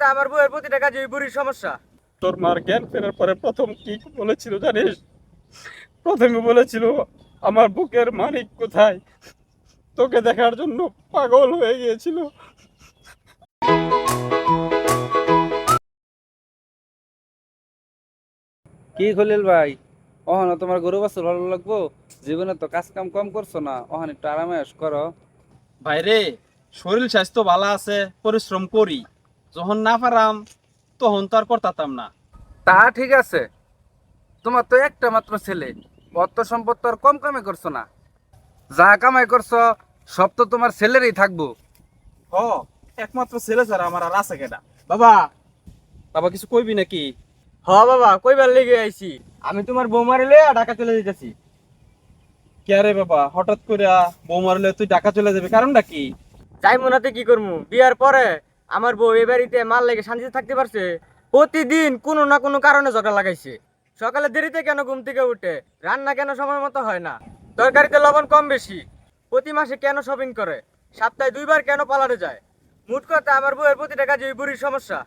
কথা আমার বউয়ের প্রতিটা কাজে ওই বুড়ির সমস্যা। তোর মার জ্ঞান ফেরার পরে প্রথম কি বলেছিল জানিস? প্রথমে বলেছিল আমার বুকের মানিক কোথায়? তোকে দেখার জন্য পাগল হয়ে গিয়েছিল। কি খলিল ভাই? অহন তোমার গরু বাছুর ভালো লাগবো? জীবনে তো কাজ কাম কম করছ না। অহন একটু আরামে আস করো। ভাইরে শরীর স্বাস্থ্য ভালো আছে পরিশ্রম করি। যখন না পারাম তখন তো আর করতাম না। তা ঠিক আছে। তোমার তো একটা মাত্র ছেলে। অর্থ সম্পদ তো আর কম কামে করছ না। যা কামাই করছ সব তো তোমার ছেলেরই থাকব। হ একমাত্র ছেলে ছাড়া আমার আর আছে কেটা বাবা বাবা কিছু কইবি নাকি? হ বাবা কইবার লেগে আইছি। আমি তোমার বৌমারে লইয়া ঢাকা চলে যেতেছি কে রে বাবা হঠাৎ করে বউ মারলে তুই ঢাকা চলে যাবে কারণটা কি? যাই মনাতে কি করব বিয়ার পরে আমার বউ এ বাড়িতে মাল লেগে শান্তিতে থাকতে পারছে, প্রতিদিন কোনো না কোনো কারণে ঝগড়া লাগাইছে। সকালে দেরিতে কেন ঘুম থেকে উঠে? রান্না কেন সময় মতো হয় না? তরকারিতে লবণ কম বেশি। প্রতি মাসে কেন শপিং করে? সপ্তাহে দুইবার কেন পালারে যায়? মুট কথা, আমার বউয়ের প্রতিটা কাজে ওই বুড়ির সমস্যা।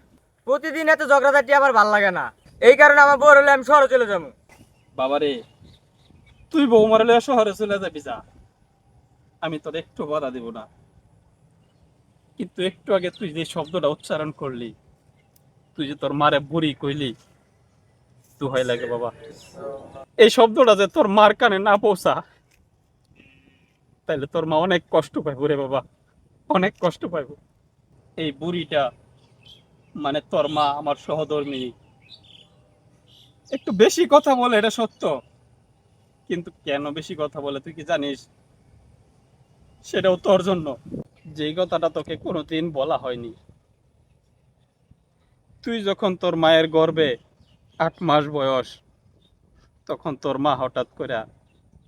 প্রতিদিন এত ঝগড়াঝাটি আমার ভালো লাগে না। এই কারণে আমার বউর হলে আমি শহরে চলে যাব। বাবারে, তুই বউ মারলে শহরে চলে যাবি যা। আমি তোর একটু বাধা দিব না। কিন্তু একটু আগে তুই যে শব্দটা উচ্চারণ করলি, তুই যে তোর মারে বুড়ি কইলি, তু হয় লাগে বাবা। এই শব্দটা যে তোর মার কানে না পৌঁছা, তাইলে তোর মা অনেক কষ্ট পাইব রে বাবা, অনেক কষ্ট পাইব এই বুড়িটা মানে তোর মা আমার সহধর্মিনী। একটু বেশি কথা বলে, এটা সত্য। কিন্তু কেন বেশি কথা বলে, তুই কি জানিস? সেটাও তোর জন্য। যেই কথাটা তোকে কোনোদিন বলা হয়নি। তুই যখন তোর মায়ের গর্ভে আট মাস বয়স, তখন তোর মা হঠাৎ করে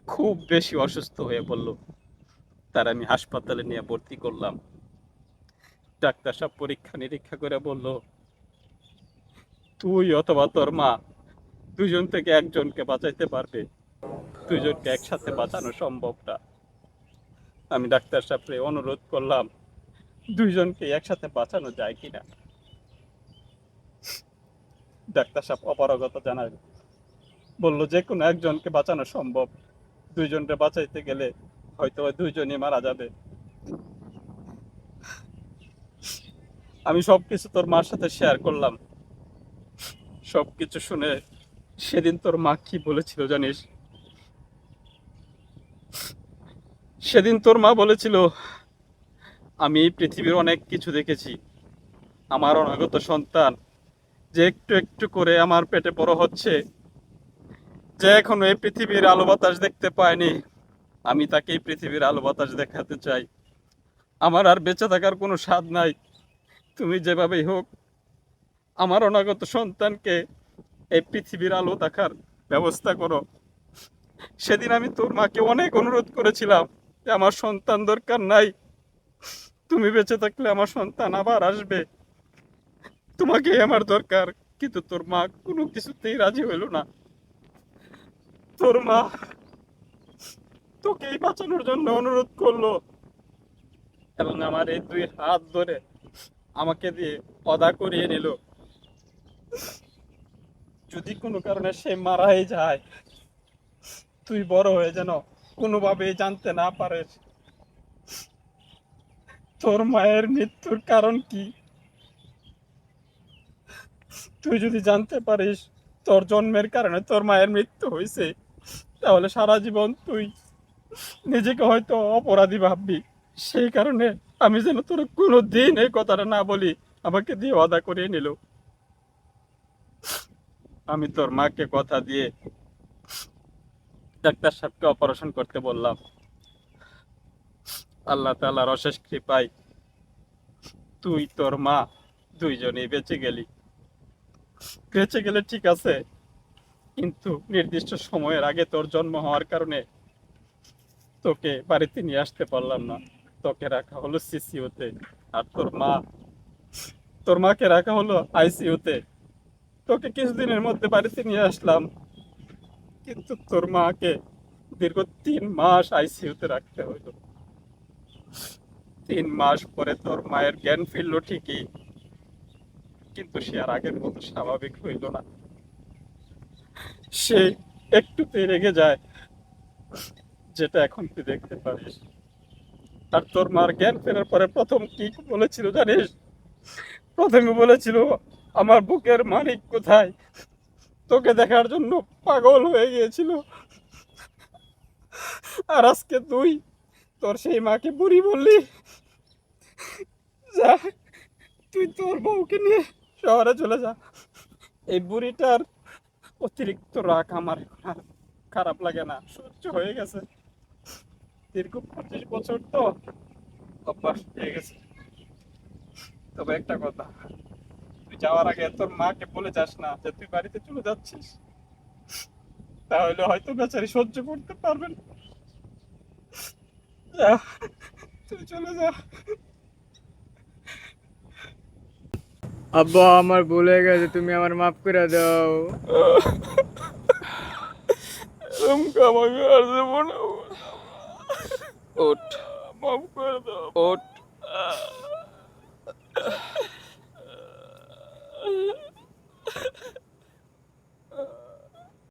খুব বেশি অসুস্থ হয়ে পড়ল তার আমি হাসপাতালে নিয়ে ভর্তি করলাম। ডাক্তার সব পরীক্ষা নিরীক্ষা করে বলল, তুই অথবা তোর মা দুজন থেকে একজনকে বাঁচাইতে পারবে। দুজনকে একসাথে বাঁচানো সম্ভব না। আমি ডাক্তার সাহেবকে অনুরোধ করলাম, দুইজনকে একসাথে বাঁচানো যায় কিনা? ডাক্তার সাহেব অপারগতা জানায়, বলল, যে কোনো একজনকে বাঁচানো সম্ভব। দুইজনকে বাঁচাইতে গেলে হয়তো দুইজনই মারা যাবে। আমি সবকিছু তোর মার সাথে শেয়ার করলাম। সবকিছু শুনে সেদিন তোর মা কি বলেছিল জানিস? সেদিন তোর মা বলেছিল, আমি পৃথিবীর অনেক কিছু দেখেছি। আমার অনাগত সন্তান যে একটু একটু করে আমার পেটে বড় হচ্ছে, যে এখনও এই পৃথিবীর আলো বাতাস দেখতে পায়নি। আমি তাকে এই পৃথিবীর আলো বাতাস দেখাতে চাই। আমার আর বেঁচে থাকার কোনো স্বাদ নাই। তুমি যেভাবেই হোক, আমার অনাগত সন্তানকে এই পৃথিবীর আলো দেখার ব্যবস্থা করো। সেদিন আমি তোর মাকে অনেক অনুরোধ করেছিলাম। আমার সন্তান দরকার নাই। তুমি বেঁচে থাকলে আমার সন্তান আবার আসবে। তোমাকে আমার দরকার, কিন্তু তোর মা কোনো কিছুতেই রাজি হইল না। তোর মা তোকেই বাঁচানোর জন্য অনুরোধ করল। এবং আমার এই দুই হাত ধরে আমাকে দিয়ে অদা করিয়ে নিল। যদি কোনো কারণে সে মারাই যায়, তুই বড় হয়ে যেন কোনোভাবে জানতে না পারিস তোর মায়ের মৃত্যুর কারণ কি? তুই যদি জানতে পারিস তোর জন্মের কারণে তোর মায়ের মৃত্যু হয়েছে, তাহলে সারা জীবন তুই নিজেকে হয়তো অপরাধী ভাববি। সেই কারণে আমি যেন তোর কোনো দিন এই কথাটা না বলি, আমাকে দিয়ে অদা করিয়ে নিল। আমি তোর মাকে কথা দিয়ে ডাক্তার সাহেবকে অপারেশন করতে বললাম। আল্লাহ তাআলার অশেষ কৃপায় তুই, তোর মা দুইজনেই বেঁচে গেলি। বেঁচে গেলে ঠিক আছে, কিন্তু নির্দিষ্ট সময়ের আগে তোর জন্ম হওয়ার কারণে তোকে বাড়িতে নিয়ে আসতে পারলাম না। তোকে রাখা হলো সিসিউতে আর তোর মা, তোর মাকে রাখা হলো আইসিইউতে তোকে কিছুদিনের মধ্যে বাড়িতে নিয়ে আসলাম। কিন্তু তোর মাকে দীর্ঘ তিন মাস আইসিইউতে রাখতে হইল। তিন মাস পরে তোর মায়ের জ্ঞান ফিরলো ঠিকই, কিন্তু সে আর আগের মতো স্বাভাবিক হইল না। সে একটুতে রেগে যায়, যেটা এখন তুই দেখতে পারিস। আর তোর মার জ্ঞান ফেরার পরে প্রথম কি বলেছিল জানিস? প্রথমে বলেছিল, আমার বুকের মানিক কোথায়? তোকে দেখার জন্য পাগল হয়ে গিয়েছিল। আর আজকে তুই তোর সেই মাকে বুড়ি বললি। যা, তুই তোর বউকে নিয়ে শহরে চলে যা। এই বুড়িটার অতিরিক্ত রাগ আমার আর খারাপ লাগে না, সহ্য হয়ে গেছে। দীর্ঘ পঁচিশ বছর তো অভ্যাস হয়ে গেছে। তবে একটা কথা তুই যাওয়ার আগে তোর মাকে বলে যাস না যে তুই বাড়িতে চলে যাচ্ছিস। তাহলে হয়তো বেচারি সহ্য করতে পারবেন তুই চলে যা। আব্বা আমার ভুল গেছে তুমি আমার মাফ করে দাও। এরকম আমাকে আর দেবো না। ওঠ। মাফ করে দাও। ওঠ। 嗯